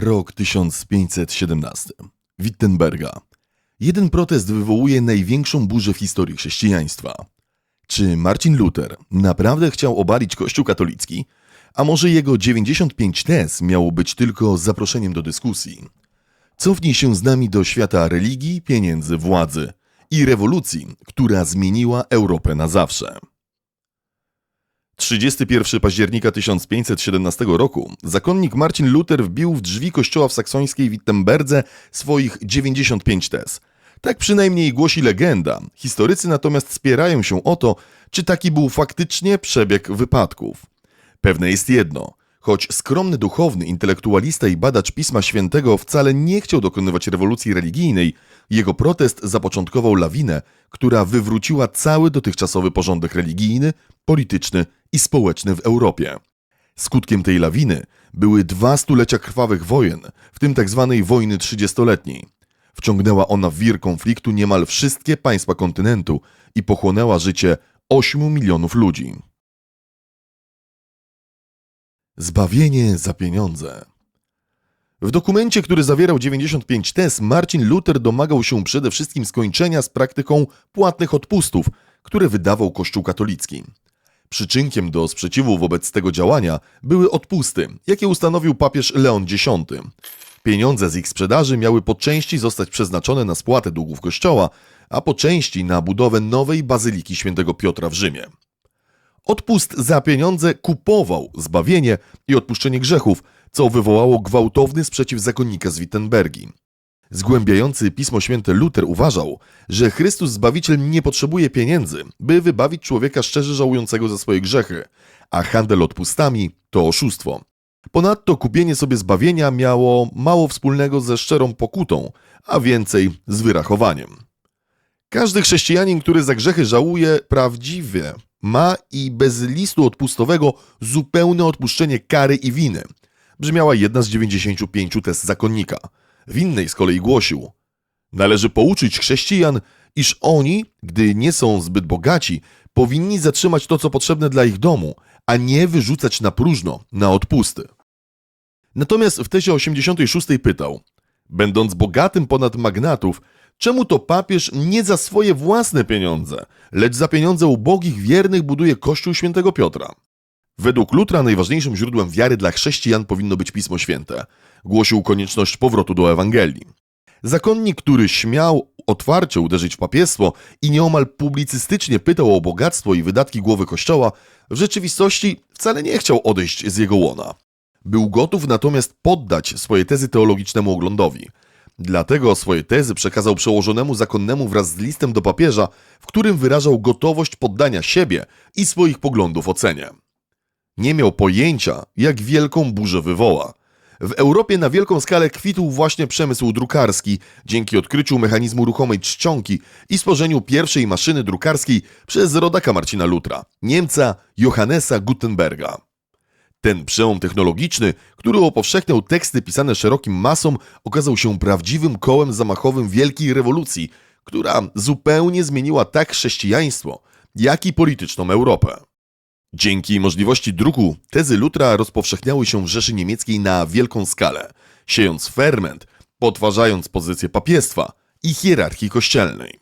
Rok 1517. Wittenberga. Jeden protest wywołuje największą burzę w historii chrześcijaństwa. Czy Marcin Luther naprawdę chciał obalić Kościół katolicki? A może jego 95 tez miało być tylko zaproszeniem do dyskusji? Cofnij się z nami do świata religii, pieniędzy, władzy i rewolucji, która zmieniła Europę na zawsze. 31 października 1517 roku zakonnik Marcin Luther wbił w drzwi kościoła w saksońskiej Wittemberdze swoich 95 tez. Tak przynajmniej głosi legenda. Historycy natomiast spierają się o to, czy taki był faktycznie przebieg wypadków. Pewne jest jedno. Choć skromny duchowny, intelektualista i badacz Pisma Świętego wcale nie chciał dokonywać rewolucji religijnej, jego protest zapoczątkował lawinę, która wywróciła cały dotychczasowy porządek religijny, polityczny i społeczny w Europie. Skutkiem tej lawiny były dwa stulecia krwawych wojen, w tym tzw. wojny trzydziestoletniej. Wciągnęła ona w wir konfliktu niemal wszystkie państwa kontynentu i pochłonęła życie 8 milionów ludzi. Zbawienie za pieniądze. W dokumencie, który zawierał 95 tez, Marcin Luther domagał się przede wszystkim skończenia z praktyką płatnych odpustów, które wydawał Kościół katolicki. Przyczynkiem do sprzeciwu wobec tego działania były odpusty, jakie ustanowił papież Leon X. Pieniądze z ich sprzedaży miały po części zostać przeznaczone na spłatę długów Kościoła, a po części na budowę nowej bazyliki świętego Piotra w Rzymie. Odpust za pieniądze kupował zbawienie i odpuszczenie grzechów, co wywołało gwałtowny sprzeciw zakonnika z Wittenbergi. Zgłębiający Pismo Święte Luther uważał, że Chrystus Zbawiciel nie potrzebuje pieniędzy, by wybawić człowieka szczerze żałującego za swoje grzechy, a handel odpustami to oszustwo. Ponadto kupienie sobie zbawienia miało mało wspólnego ze szczerą pokutą, a więcej z wyrachowaniem. Każdy chrześcijanin, który za grzechy żałuje prawdziwie, ma i bez listu odpustowego zupełne odpuszczenie kary i winy. Brzmiała jedna z 95 tez zakonnika. W innej z kolei głosił: Należy pouczyć chrześcijan, iż oni, gdy nie są zbyt bogaci, powinni zatrzymać to, co potrzebne dla ich domu, a nie wyrzucać na próżno, na odpusty. Natomiast w tezie 86 pytał: Będąc bogatym ponad magnatów, czemu to papież nie za swoje własne pieniądze, lecz za pieniądze ubogich wiernych buduje Kościół Świętego Piotra? Według Lutra najważniejszym źródłem wiary dla chrześcijan powinno być Pismo Święte. Głosił konieczność powrotu do Ewangelii. Zakonnik, który śmiał otwarcie uderzyć w papiestwo i nieomal publicystycznie pytał o bogactwo i wydatki głowy kościoła, w rzeczywistości wcale nie chciał odejść z jego łona. Był gotów natomiast poddać swoje tezy teologicznemu oglądowi. Dlatego swoje tezy przekazał przełożonemu zakonnemu wraz z listem do papieża, w którym wyrażał gotowość poddania siebie i swoich poglądów ocenie. Nie miał pojęcia, jak wielką burzę wywoła. W Europie na wielką skalę kwitł właśnie przemysł drukarski dzięki odkryciu mechanizmu ruchomej czcionki i stworzeniu pierwszej maszyny drukarskiej przez rodaka Marcina Lutra, Niemca Johannesa Gutenberga. Ten przełom technologiczny, który upowszechniał teksty pisane szerokim masom, okazał się prawdziwym kołem zamachowym wielkiej rewolucji, która zupełnie zmieniła tak chrześcijaństwo, jak i polityczną Europę. Dzięki możliwości druku tezy Lutra rozpowszechniały się w Rzeszy Niemieckiej na wielką skalę, siejąc ferment, podważając pozycję papiestwa i hierarchii kościelnej.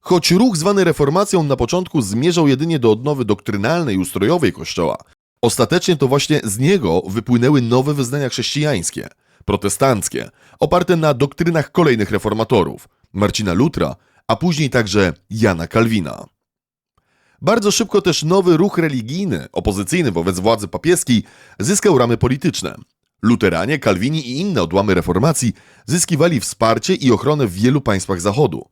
Choć ruch zwany reformacją na początku zmierzał jedynie do odnowy doktrynalnej ustrojowej Kościoła, ostatecznie to właśnie z niego wypłynęły nowe wyznania chrześcijańskie, protestanckie, oparte na doktrynach kolejnych reformatorów, Marcina Lutra, a później także Jana Kalwina. Bardzo szybko też nowy ruch religijny, opozycyjny wobec władzy papieskiej, zyskał ramy polityczne. Luteranie, Kalwini i inne odłamy reformacji zyskiwali wsparcie i ochronę w wielu państwach Zachodu.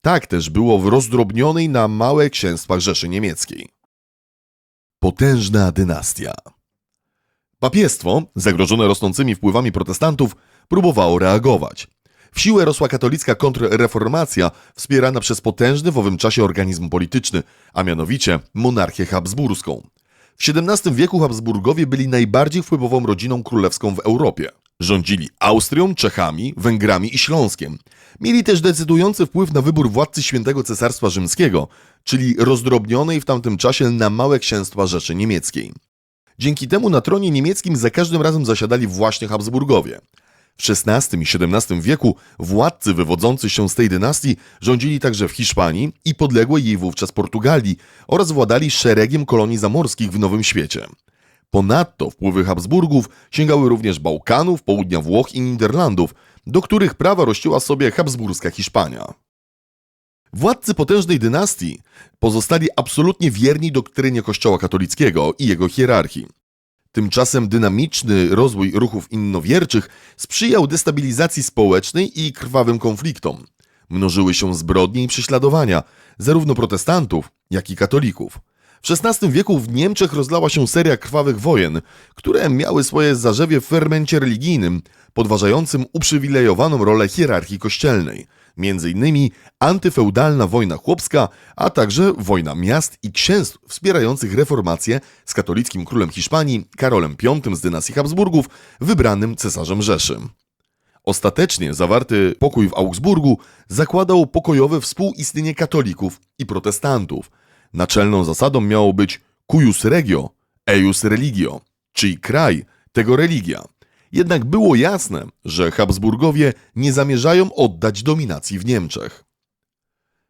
Tak też było w rozdrobnionej na małe księstwach Rzeszy Niemieckiej. Potężna dynastia. Papiestwo, zagrożone rosnącymi wpływami protestantów, próbowało reagować. W siłę rosła katolicka kontrreformacja, wspierana przez potężny w owym czasie organizm polityczny, a mianowicie monarchię habsburską. W XVII wieku Habsburgowie byli najbardziej wpływową rodziną królewską w Europie. Rządzili Austrią, Czechami, Węgrami i Śląskiem. Mieli też decydujący wpływ na wybór władcy Świętego Cesarstwa Rzymskiego, czyli rozdrobnionej w tamtym czasie na małe księstwa Rzeszy Niemieckiej. Dzięki temu na tronie niemieckim za każdym razem zasiadali właśnie Habsburgowie. W XVI i XVII wieku władcy wywodzący się z tej dynastii rządzili także w Hiszpanii i podległej jej wówczas Portugalii oraz władali szeregiem kolonii zamorskich w Nowym Świecie. Ponadto wpływy Habsburgów sięgały również Bałkanów, południa Włoch i Niderlandów, do których prawa rościła sobie habsburska Hiszpania. Władcy potężnej dynastii pozostali absolutnie wierni doktrynie Kościoła katolickiego i jego hierarchii. Tymczasem dynamiczny rozwój ruchów innowierczych sprzyjał destabilizacji społecznej i krwawym konfliktom. Mnożyły się zbrodnie i prześladowania, zarówno protestantów, jak i katolików. W XVI wieku w Niemczech rozlała się seria krwawych wojen, które miały swoje zarzewie w fermencie religijnym, podważającym uprzywilejowaną rolę hierarchii kościelnej. Innymi antyfeudalna wojna chłopska, a także wojna miast i księstw wspierających reformację z katolickim królem Hiszpanii Karolem V z dynastii Habsburgów, wybranym cesarzem Rzeszy. Ostatecznie zawarty pokój w Augsburgu zakładał pokojowe współistnienie katolików i protestantów. Naczelną zasadą miało być cuius regio, eius religio, czyli kraj, tego religia. Jednak było jasne, że Habsburgowie nie zamierzają oddać dominacji w Niemczech.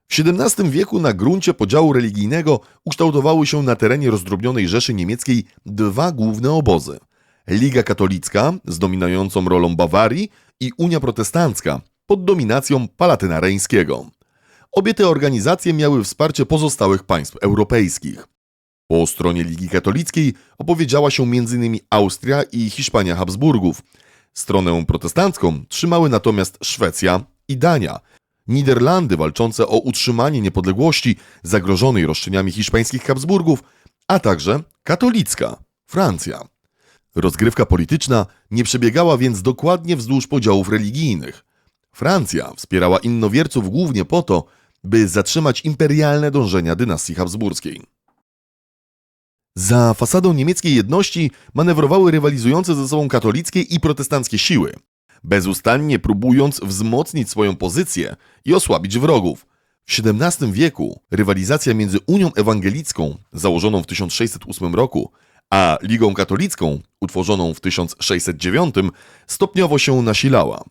W XVII wieku na gruncie podziału religijnego ukształtowały się na terenie rozdrobnionej Rzeszy Niemieckiej dwa główne obozy. Liga Katolicka z dominującą rolą Bawarii i Unia Protestancka pod dominacją Palatyna Reńskiego. Obie te organizacje miały wsparcie pozostałych państw europejskich. Po stronie Ligi Katolickiej opowiedziała się m.in. Austria i Hiszpania Habsburgów. Stronę protestancką trzymały natomiast Szwecja i Dania. Niderlandy walczące o utrzymanie niepodległości zagrożonej roszczeniami hiszpańskich Habsburgów, a także katolicka Francja. Rozgrywka polityczna nie przebiegała więc dokładnie wzdłuż podziałów religijnych. Francja wspierała innowierców głównie po to, by zatrzymać imperialne dążenia dynastii habsburskiej. Za fasadą niemieckiej jedności manewrowały rywalizujące ze sobą katolickie i protestanckie siły, bezustannie próbując wzmocnić swoją pozycję i osłabić wrogów. W XVII wieku rywalizacja między Unią Ewangelicką, założoną w 1608 roku, a Ligą Katolicką, utworzoną w 1609, stopniowo się nasilała.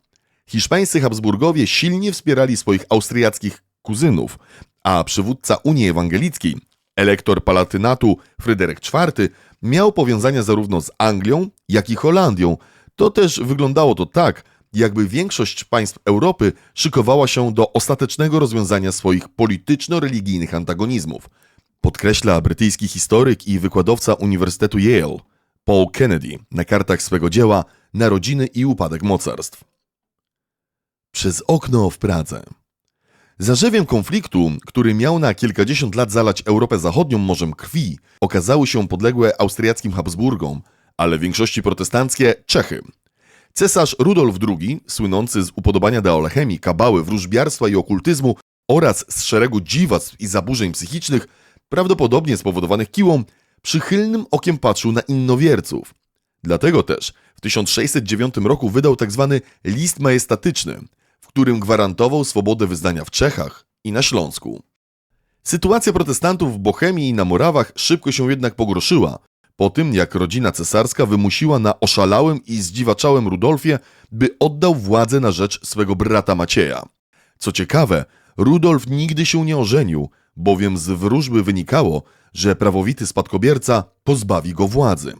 Hiszpańscy Habsburgowie silnie wspierali swoich austriackich kuzynów, a przywódca Unii Ewangelickiej, elektor Palatynatu Fryderyk IV, miał powiązania zarówno z Anglią, jak i Holandią. To też wyglądało to tak, jakby większość państw Europy szykowała się do ostatecznego rozwiązania swoich polityczno-religijnych antagonizmów. Podkreśla brytyjski historyk i wykładowca Uniwersytetu Yale, Paul Kennedy, na kartach swego dzieła Narodziny i upadek mocarstw. Przez okno w Pradze. Zarzewiem konfliktu, który miał na kilkadziesiąt lat zalać Europę Zachodnią morzem krwi, okazały się podległe austriackim Habsburgom, ale w większości protestanckie Czechy. Cesarz Rudolf II, słynący z upodobania do alchemii, kabały, wróżbiarstwa i okultyzmu oraz z szeregu dziwactw i zaburzeń psychicznych, prawdopodobnie spowodowanych kiłą, przychylnym okiem patrzył na innowierców. Dlatego też w 1609 roku wydał tzw. list majestatyczny, którym gwarantował swobodę wyznania w Czechach i na Śląsku. Sytuacja protestantów w Bohemii i na Morawach szybko się jednak pogorszyła, po tym jak rodzina cesarska wymusiła na oszalałym i zdziwaczałym Rudolfie, by oddał władzę na rzecz swego brata Macieja. Co ciekawe, Rudolf nigdy się nie ożenił, bowiem z wróżby wynikało, że prawowity spadkobierca pozbawi go władzy.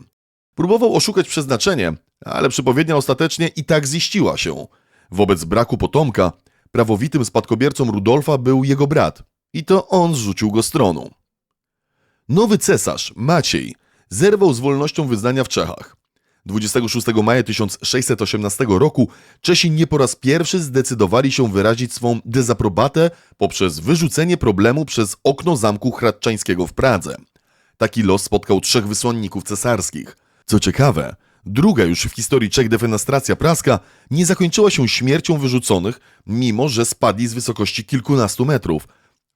Próbował oszukać przeznaczenie, ale przepowiednia ostatecznie i tak ziściła się. Wobec braku potomka, prawowitym spadkobiercą Rudolfa był jego brat i to on zrzucił go stroną. Nowy cesarz, Maciej, zerwał z wolnością wyznania w Czechach. 26 maja 1618 roku Czesi nie po raz pierwszy zdecydowali się wyrazić swą dezaprobatę poprzez wyrzucenie problemu przez okno zamku hradczańskiego w Pradze. Taki los spotkał trzech wysłanników cesarskich. Co ciekawe, druga już w historii Czech defenestracja praska nie zakończyła się śmiercią wyrzuconych, mimo że spadli z wysokości kilkunastu metrów.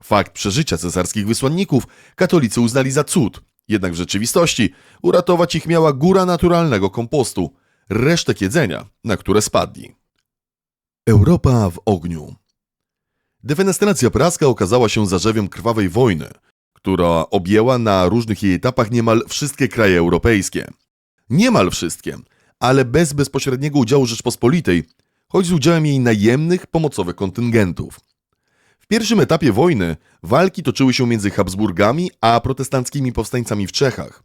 Fakt przeżycia cesarskich wysłanników katolicy uznali za cud, jednak w rzeczywistości uratować ich miała góra naturalnego kompostu, resztek jedzenia, na które spadli. Europa w ogniu. Defenestracja praska okazała się zarzewiem krwawej wojny, która objęła na różnych jej etapach niemal wszystkie kraje europejskie. Niemal wszystkie, ale bez bezpośredniego udziału Rzeczpospolitej, choć z udziałem jej najemnych, pomocowych kontyngentów. W pierwszym etapie wojny walki toczyły się między Habsburgami a protestanckimi powstańcami w Czechach.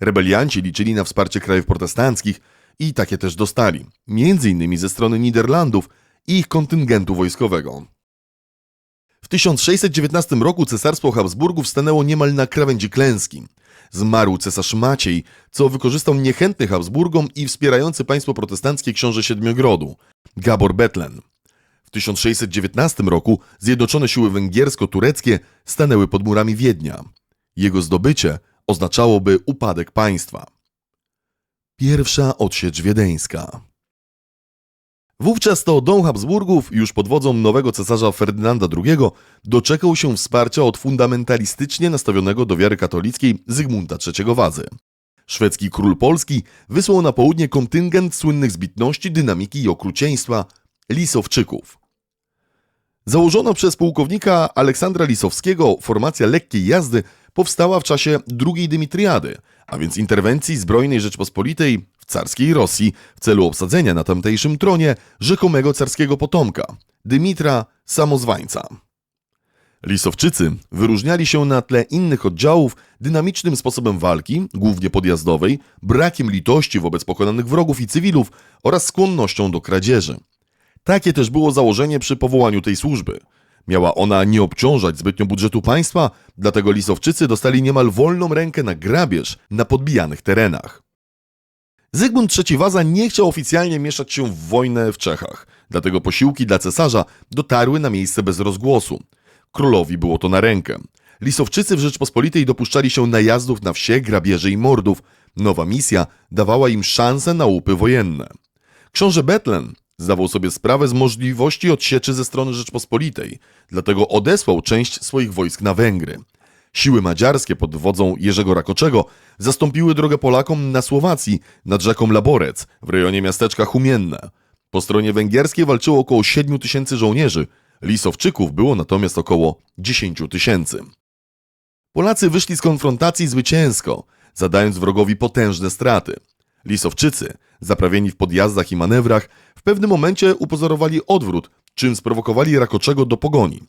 Rebelianci liczyli na wsparcie krajów protestanckich i takie też dostali, między innymi ze strony Niderlandów i ich kontyngentu wojskowego. W 1619 roku cesarstwo Habsburgów stanęło niemal na krawędzi klęski. Zmarł cesarz Maciej, co wykorzystał niechętny Habsburgom i wspierający państwo protestanckie książę Siedmiogrodu, Gabor Betlen. W 1619 roku zjednoczone siły węgiersko-tureckie stanęły pod murami Wiednia. Jego zdobycie oznaczałoby upadek państwa. Pierwsza odsiecz wiedeńska. Wówczas to dom Habsburgów, już pod wodzą nowego cesarza Ferdynanda II, doczekał się wsparcia od fundamentalistycznie nastawionego do wiary katolickiej Zygmunta III Wazy. Szwedzki król Polski wysłał na południe kontyngent słynnych zbitności, dynamiki i okrucieństwa Lisowczyków. Założona przez pułkownika Aleksandra Lisowskiego formacja lekkiej jazdy powstała w czasie II Dymitriady, a więc interwencji zbrojnej Rzeczpospolitej w carskiej Rosji w celu obsadzenia na tamtejszym tronie rzekomego carskiego potomka, Dymitra Samozwańca. Lisowczycy wyróżniali się na tle innych oddziałów dynamicznym sposobem walki, głównie podjazdowej, brakiem litości wobec pokonanych wrogów i cywilów oraz skłonnością do kradzieży. Takie też było założenie przy powołaniu tej służby. Miała ona nie obciążać zbytnio budżetu państwa, dlatego Lisowczycy dostali niemal wolną rękę na grabież na podbijanych terenach. Zygmunt III Waza nie chciał oficjalnie mieszać się w wojnę w Czechach, dlatego posiłki dla cesarza dotarły na miejsce bez rozgłosu. Królowi było to na rękę. Lisowczycy w Rzeczpospolitej dopuszczali się najazdów na wsie, grabieży i mordów. Nowa misja dawała im szansę na łupy wojenne. Książę Betlen zdawał sobie sprawę z możliwości odsieczy ze strony Rzeczpospolitej, dlatego odesłał część swoich wojsk na Węgry. Siły madziarskie pod wodzą Jerzego Rakoczego zastąpiły drogę Polakom na Słowacji nad rzeką Laborec w rejonie miasteczka Humienne. Po stronie węgierskiej walczyło około 7 tysięcy żołnierzy, Lisowczyków było natomiast około 10 tysięcy. Polacy wyszli z konfrontacji zwycięsko, zadając wrogowi potężne straty. Lisowczycy, zaprawieni w podjazdach i manewrach, w pewnym momencie upozorowali odwrót, czym sprowokowali Rakoczego do pogoni.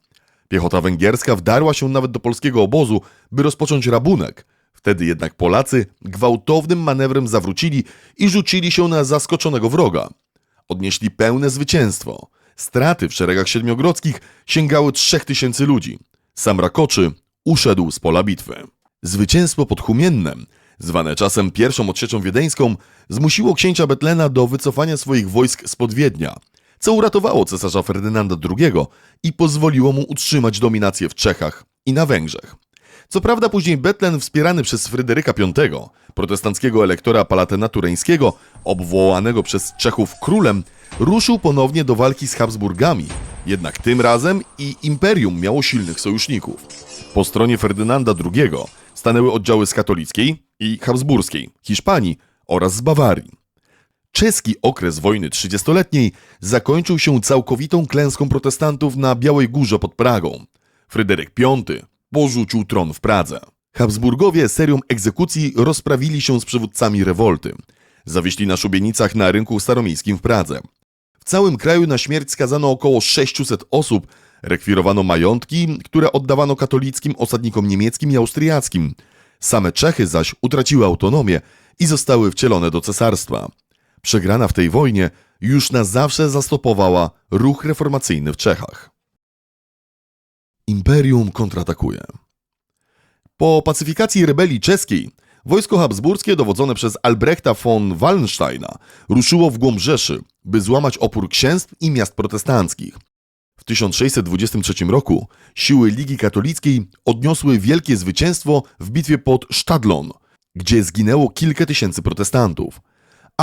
Piechota węgierska wdarła się nawet do polskiego obozu, by rozpocząć rabunek. Wtedy jednak Polacy gwałtownym manewrem zawrócili i rzucili się na zaskoczonego wroga. Odnieśli pełne zwycięstwo. Straty w szeregach siedmiogrodzkich sięgały 3000 ludzi. Sam Rakoczy uszedł z pola bitwy. Zwycięstwo pod Humiennem, zwane czasem pierwszą odsieczą wiedeńską, zmusiło księcia Betlena do wycofania swoich wojsk spod Wiednia, co uratowało cesarza Ferdynanda II i pozwoliło mu utrzymać dominację w Czechach i na Węgrzech. Co prawda później Betlen wspierany przez Fryderyka V, protestanckiego elektora Palatena Tureńskiego, obwołanego przez Czechów królem, ruszył ponownie do walki z Habsburgami, jednak tym razem i imperium miało silnych sojuszników. Po stronie Ferdynanda II stanęły oddziały z katolickiej i habsburskiej, Hiszpanii oraz z Bawarii. Czeski okres wojny trzydziestoletniej zakończył się całkowitą klęską protestantów na Białej Górze pod Pragą. Fryderyk V porzucił tron w Pradze. Habsburgowie serią egzekucji rozprawili się z przywódcami rewolty. Zawieśli na szubienicach na rynku staromiejskim w Pradze. W całym kraju na śmierć skazano około 600 osób, rekwirowano majątki, które oddawano katolickim osadnikom niemieckim i austriackim. Same Czechy zaś utraciły autonomię i zostały wcielone do cesarstwa. Przegrana w tej wojnie już na zawsze zastopowała ruch reformacyjny w Czechach. Imperium kontratakuje. Po pacyfikacji rebelii czeskiej wojsko habsburskie dowodzone przez Albrechta von Wallensteina ruszyło w głąb Rzeszy, by złamać opór księstw i miast protestanckich. W 1623 roku siły Ligi Katolickiej odniosły wielkie zwycięstwo w bitwie pod Stadlon, gdzie zginęło kilka tysięcy protestantów.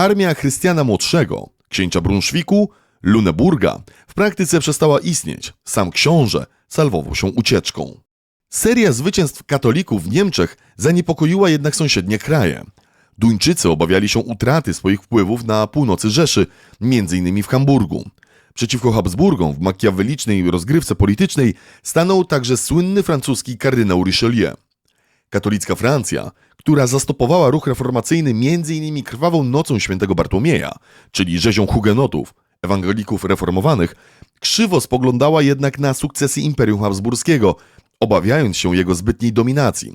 Armia Chrystiana Młodszego, księcia Brunszwiku, Luneburga w praktyce przestała istnieć. Sam książę salwował się ucieczką. Seria zwycięstw katolików w Niemczech zaniepokoiła jednak sąsiednie kraje. Duńczycy obawiali się utraty swoich wpływów na północy Rzeszy, m.in. w Hamburgu. Przeciwko Habsburgom w makiawelicznej rozgrywce politycznej stanął także słynny francuski kardynał Richelieu. Katolicka Francja, która zastopowała ruch reformacyjny m.in. krwawą nocą świętego Bartłomieja, czyli rzezią hugenotów, ewangelików reformowanych, krzywo spoglądała jednak na sukcesy Imperium Habsburskiego, obawiając się jego zbytniej dominacji.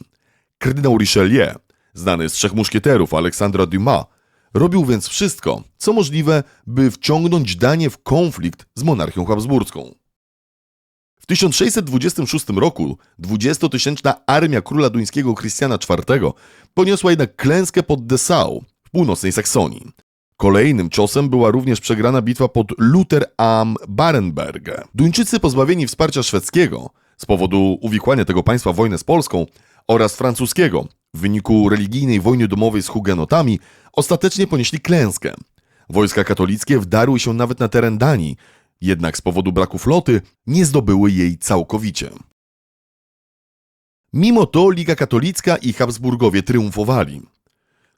Kardynał Richelieu, znany z Trzech Muszkieterów Aleksandra Dumas, robił więc wszystko, co możliwe, by wciągnąć Danię w konflikt z monarchią habsburską. W 1626 roku 20-tysięczna armia króla duńskiego Krystiana IV poniosła jednak klęskę pod Dessau w północnej Saksonii. Kolejnym ciosem była również przegrana bitwa pod Luther am Barenberg. Duńczycy pozbawieni wsparcia szwedzkiego z powodu uwikłania tego państwa w wojnę z Polską oraz francuskiego w wyniku religijnej wojny domowej z hugenotami ostatecznie ponieśli klęskę. Wojska katolickie wdarły się nawet na teren Danii, jednak z powodu braku floty nie zdobyły jej całkowicie. Mimo to Liga Katolicka i Habsburgowie triumfowali.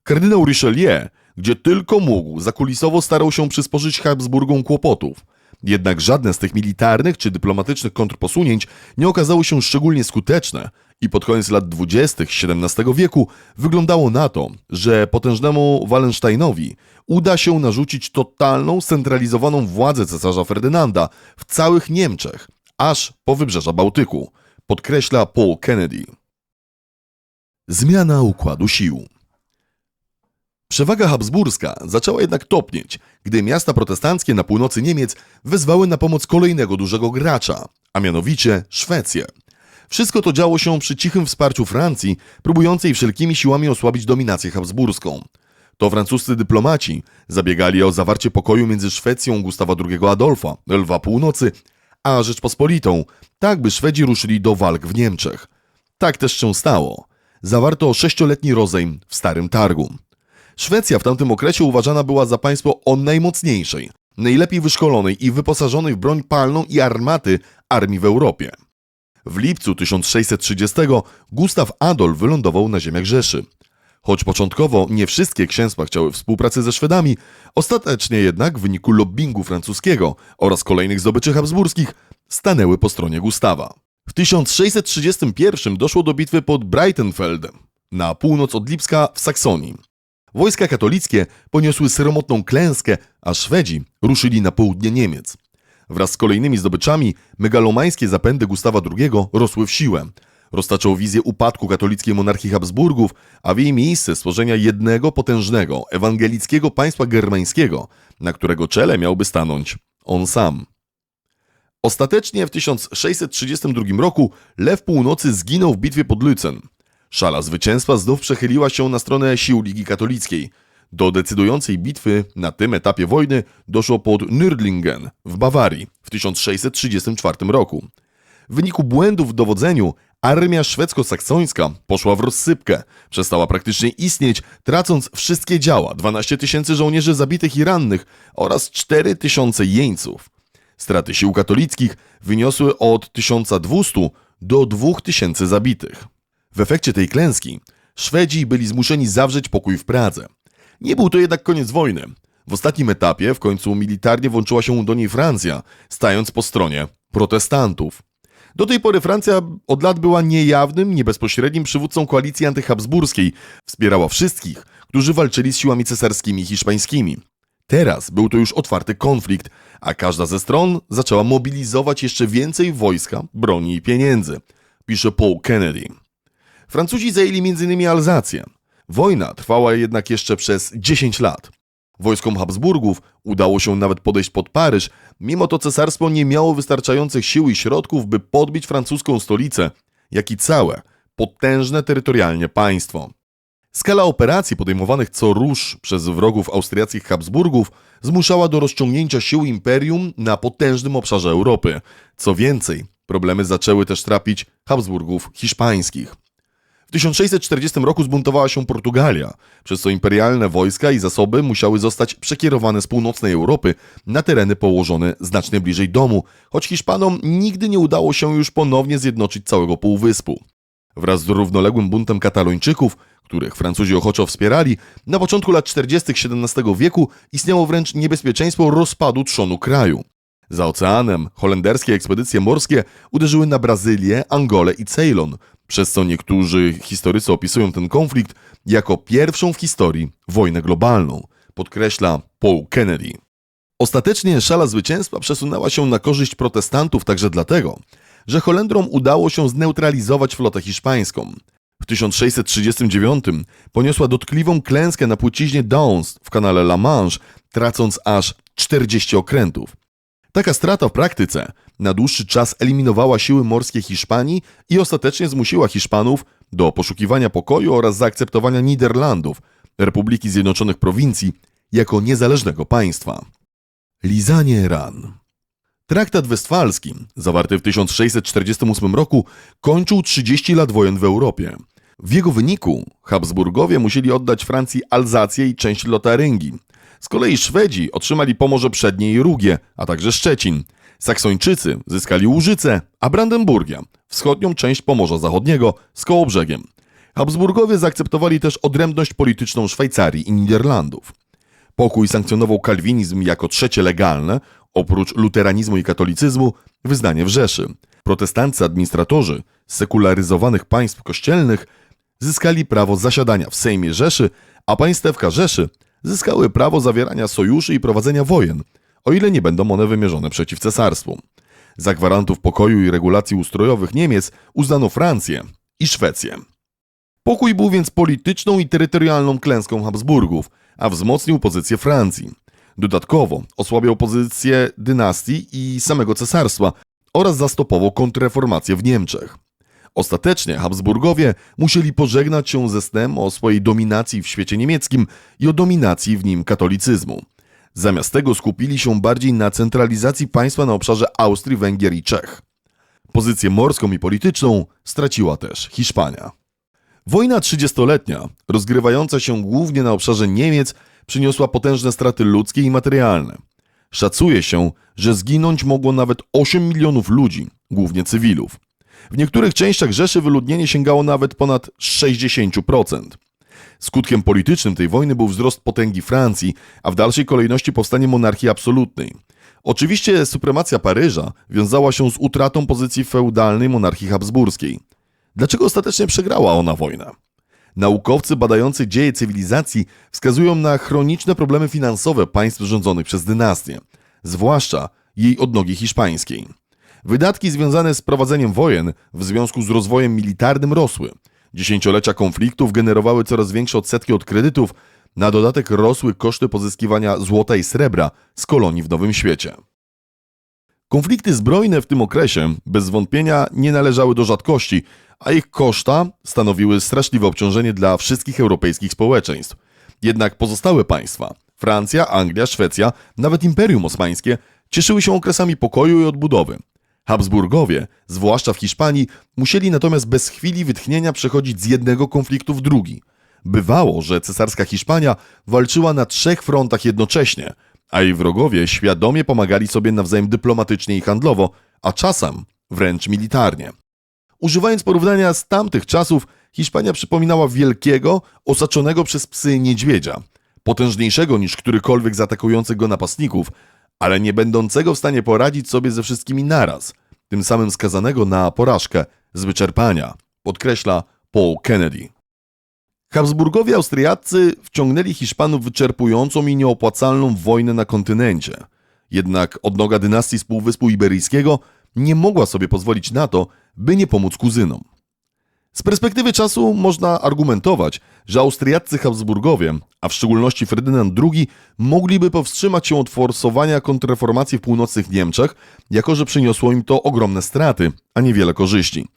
Kardynał Richelieu, gdzie tylko mógł, zakulisowo starał się przysporzyć Habsburgom kłopotów. Jednak żadne z tych militarnych czy dyplomatycznych kontrposunięć nie okazało się szczególnie skuteczne i pod koniec lat 20. XVII wieku wyglądało na to, że potężnemu Wallensteinowi uda się narzucić totalną, centralizowaną władzę cesarza Ferdynanda w całych Niemczech, aż po wybrzeża Bałtyku, podkreśla Paul Kennedy. Zmiana układu sił. Przewaga habsburska zaczęła jednak topnieć, gdy miasta protestanckie na północy Niemiec wezwały na pomoc kolejnego dużego gracza, a mianowicie Szwecję. Wszystko to działo się przy cichym wsparciu Francji, próbującej wszelkimi siłami osłabić dominację habsburską. To francuscy dyplomaci zabiegali o zawarcie pokoju między Szwecją Gustawa II Adolfa, Lwa Północy, a Rzeczpospolitą, tak by Szwedzi ruszyli do walk w Niemczech. Tak też się stało. Zawarto sześcioletni rozejm w Starym Targu. Szwecja w tamtym okresie uważana była za państwo o najmocniejszej, najlepiej wyszkolonej i wyposażonej w broń palną i armaty armii w Europie. W lipcu 1630 Gustaw Adolf wylądował na ziemiach Rzeszy. Choć początkowo nie wszystkie księstwa chciały współpracy ze Szwedami, ostatecznie jednak w wyniku lobbingu francuskiego oraz kolejnych zdobyczy habsburskich stanęły po stronie Gustawa. W 1631 doszło do bitwy pod Breitenfeldem, na północ od Lipska w Saksonii. Wojska katolickie poniosły sromotną klęskę, a Szwedzi ruszyli na południe Niemiec. Wraz z kolejnymi zdobyczami megalomańskie zapędy Gustawa II rosły w siłę. Roztaczał wizję upadku katolickiej monarchii Habsburgów, a w jej miejsce stworzenia jednego potężnego, ewangelickiego państwa germańskiego, na którego czele miałby stanąć on sam. Ostatecznie w 1632 roku Lew Północy zginął w bitwie pod Lützen. Szala zwycięstwa znów przechyliła się na stronę sił Ligi Katolickiej. Do decydującej bitwy na tym etapie wojny doszło pod Nürdlingen w Bawarii w 1634 roku. W wyniku błędów w dowodzeniu armia szwedzko-saksońska poszła w rozsypkę, przestała praktycznie istnieć, tracąc wszystkie działa, 12 tysięcy żołnierzy zabitych i rannych oraz 4 tysiące jeńców. Straty sił katolickich wyniosły od 1200 do 2000 zabitych. W efekcie tej klęski Szwedzi byli zmuszeni zawrzeć pokój w Pradze. Nie był to jednak koniec wojny. W ostatnim etapie w końcu militarnie włączyła się do niej Francja, stając po stronie protestantów. Do tej pory Francja od lat była niejawnym, niebezpośrednim przywódcą koalicji antyhabsburskiej. Wspierała wszystkich, którzy walczyli z siłami cesarskimi i hiszpańskimi. Teraz był to już otwarty konflikt, a każda ze stron zaczęła mobilizować jeszcze więcej wojska, broni i pieniędzy, pisze Paul Kennedy. Francuzi zajęli m.in. Alzację. Wojna trwała jednak jeszcze przez 10 lat. Wojskom Habsburgów udało się nawet podejść pod Paryż, mimo to cesarstwo nie miało wystarczających sił i środków, by podbić francuską stolicę, jak i całe, potężne terytorialnie państwo. Skala operacji podejmowanych co rusz przez wrogów austriackich Habsburgów zmuszała do rozciągnięcia sił imperium na potężnym obszarze Europy. Co więcej, problemy zaczęły też trapić Habsburgów hiszpańskich. W 1640 roku zbuntowała się Portugalia, przez co imperialne wojska i zasoby musiały zostać przekierowane z północnej Europy na tereny położone znacznie bliżej domu, choć Hiszpanom nigdy nie udało się już ponownie zjednoczyć całego półwyspu. Wraz z równoległym buntem Katalończyków, których Francuzi ochoczo wspierali, na początku lat 40. XVII wieku istniało wręcz niebezpieczeństwo rozpadu trzonu kraju. Za oceanem holenderskie ekspedycje morskie uderzyły na Brazylię, Angolę i Ceylon, przez co niektórzy historycy opisują ten konflikt jako pierwszą w historii wojnę globalną, podkreśla Paul Kennedy. Ostatecznie szala zwycięstwa przesunęła się na korzyść protestantów także dlatego, że Holendrom udało się zneutralizować flotę hiszpańską. W 1639 poniosła dotkliwą klęskę na płciźnie Downs w kanale La Manche, tracąc aż 40 okrętów. Taka strata w praktyce na dłuższy czas eliminowała siły morskie Hiszpanii i ostatecznie zmusiła Hiszpanów do poszukiwania pokoju oraz zaakceptowania Niderlandów, Republiki Zjednoczonych Prowincji, jako niezależnego państwa. Lizanie ran. Traktat westfalski, zawarty w 1648 roku, kończył 30 lat wojen w Europie. W jego wyniku Habsburgowie musieli oddać Francji Alzację i część Lotaryngii. Z kolei Szwedzi otrzymali Pomorze Przednie i Rugie, a także Szczecin. Saksończycy zyskali Łużyce, a Brandenburgia wschodnią część Pomorza Zachodniego z Kołobrzegiem. Habsburgowie zaakceptowali też odrębność polityczną Szwajcarii i Niderlandów. Pokój sankcjonował kalwinizm jako trzecie legalne, oprócz luteranizmu i katolicyzmu, wyznanie w Rzeszy. Protestanccy administratorzy sekularyzowanych państw kościelnych zyskali prawo zasiadania w Sejmie Rzeszy, a państewka Rzeszy zyskały prawo zawierania sojuszy i prowadzenia wojen, o ile nie będą one wymierzone przeciw cesarstwu. Za gwarantów pokoju i regulacji ustrojowych Niemiec uznano Francję i Szwecję. Pokój był więc polityczną i terytorialną klęską Habsburgów, a wzmocnił pozycję Francji. Dodatkowo osłabiał pozycję dynastii i samego cesarstwa oraz zastopował kontrreformację w Niemczech. Ostatecznie Habsburgowie musieli pożegnać się ze snem o swojej dominacji w świecie niemieckim i o dominacji w nim katolicyzmu. Zamiast tego skupili się bardziej na centralizacji państwa na obszarze Austrii, Węgier i Czech. Pozycję morską i polityczną straciła też Hiszpania. Wojna trzydziestoletnia, rozgrywająca się głównie na obszarze Niemiec, przyniosła potężne straty ludzkie i materialne. Szacuje się, że zginąć mogło nawet 8 milionów ludzi, głównie cywilów. W niektórych częściach Rzeszy wyludnienie sięgało nawet ponad 60%. Skutkiem politycznym tej wojny był wzrost potęgi Francji, a w dalszej kolejności powstanie monarchii absolutnej. Oczywiście supremacja Paryża wiązała się z utratą pozycji feudalnej monarchii habsburskiej. Dlaczego ostatecznie przegrała ona wojnę? Naukowcy badający dzieje cywilizacji wskazują na chroniczne problemy finansowe państw rządzonych przez dynastię, zwłaszcza jej odnogi hiszpańskiej. Wydatki związane z prowadzeniem wojen w związku z rozwojem militarnym rosły. Dziesięciolecia konfliktów generowały coraz większe odsetki od kredytów, na dodatek rosły koszty pozyskiwania złota i srebra z kolonii w Nowym Świecie. Konflikty zbrojne w tym okresie bez wątpienia nie należały do rzadkości, a ich koszta stanowiły straszliwe obciążenie dla wszystkich europejskich społeczeństw. Jednak pozostałe państwa Francja, Anglia, Szwecja, nawet Imperium Osmańskie cieszyły się okresami pokoju i odbudowy. Habsburgowie, zwłaszcza w Hiszpanii, musieli natomiast bez chwili wytchnienia przechodzić z jednego konfliktu w drugi. Bywało, że cesarska Hiszpania walczyła na trzech frontach jednocześnie, a jej wrogowie świadomie pomagali sobie nawzajem dyplomatycznie i handlowo, a czasem wręcz militarnie. Używając porównania z tamtych czasów, Hiszpania przypominała wielkiego, osaczonego przez psy niedźwiedzia, potężniejszego niż którykolwiek z atakujących go napastników, ale nie będącego w stanie poradzić sobie ze wszystkimi naraz, tym samym skazanego na porażkę z wyczerpania, podkreśla Paul Kennedy. Habsburgowie Austriacy wciągnęli Hiszpanów wyczerpującą i nieopłacalną wojnę na kontynencie. Jednak odnoga dynastii z Półwyspu Iberyjskiego nie mogła sobie pozwolić na to, by nie pomóc kuzynom. Z perspektywy czasu można argumentować, że Austriaccy Habsburgowie, a w szczególności Ferdynand II, mogliby powstrzymać się od forsowania kontrreformacji w północnych Niemczech, jako że przyniosło im to ogromne straty, a niewiele korzyści.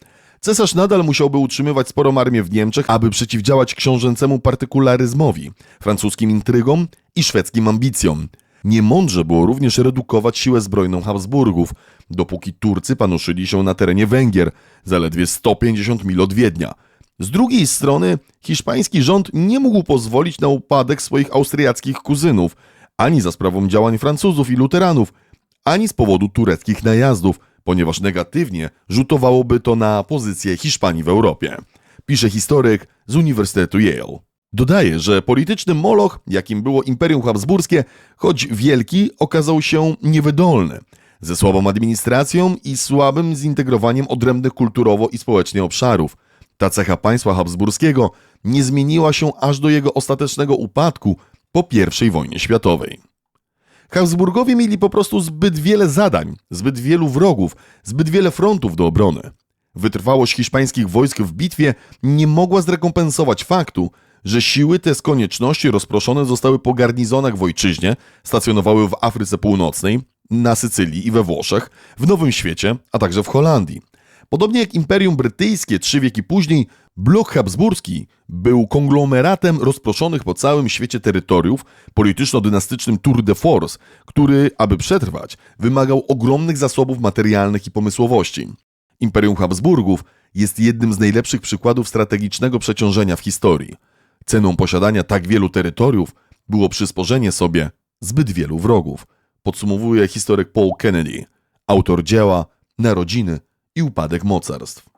Cesarz nadal musiałby utrzymywać sporą armię w Niemczech, aby przeciwdziałać książęcemu partykularyzmowi, francuskim intrygom i szwedzkim ambicjom. Niemądrze było również redukować siłę zbrojną Habsburgów, dopóki Turcy panoszyli się na terenie Węgier, zaledwie 150 mil od Wiednia. Z drugiej strony, hiszpański rząd nie mógł pozwolić na upadek swoich austriackich kuzynów, ani za sprawą działań Francuzów i Luteranów, ani z powodu tureckich najazdów, ponieważ negatywnie rzutowałoby to na pozycję Hiszpanii w Europie. Pisze historyk z Uniwersytetu Yale. Dodaje, że polityczny moloch, jakim było Imperium Habsburskie, choć wielki, okazał się niewydolny, ze słabą administracją i słabym zintegrowaniem odrębnych kulturowo i społecznie obszarów. Ta cecha państwa habsburskiego nie zmieniła się aż do jego ostatecznego upadku po I wojnie światowej. Habsburgowie mieli po prostu zbyt wiele zadań, zbyt wielu wrogów, zbyt wiele frontów do obrony. Wytrwałość hiszpańskich wojsk w bitwie nie mogła zrekompensować faktu, że siły te z konieczności rozproszone zostały po garnizonach w ojczyźnie, stacjonowały w Afryce Północnej, na Sycylii i we Włoszech, w Nowym Świecie, a także w Holandii. Podobnie jak Imperium Brytyjskie trzy wieki później, blok habsburski był konglomeratem rozproszonych po całym świecie terytoriów, polityczno-dynastycznym tour de force, który, aby przetrwać, wymagał ogromnych zasobów materialnych i pomysłowości. Imperium Habsburgów jest jednym z najlepszych przykładów strategicznego przeciążenia w historii. Ceną posiadania tak wielu terytoriów było przysporzenie sobie zbyt wielu wrogów, podsumowuje historyk Paul Kennedy, autor dzieła Narodziny i upadek mocarstw.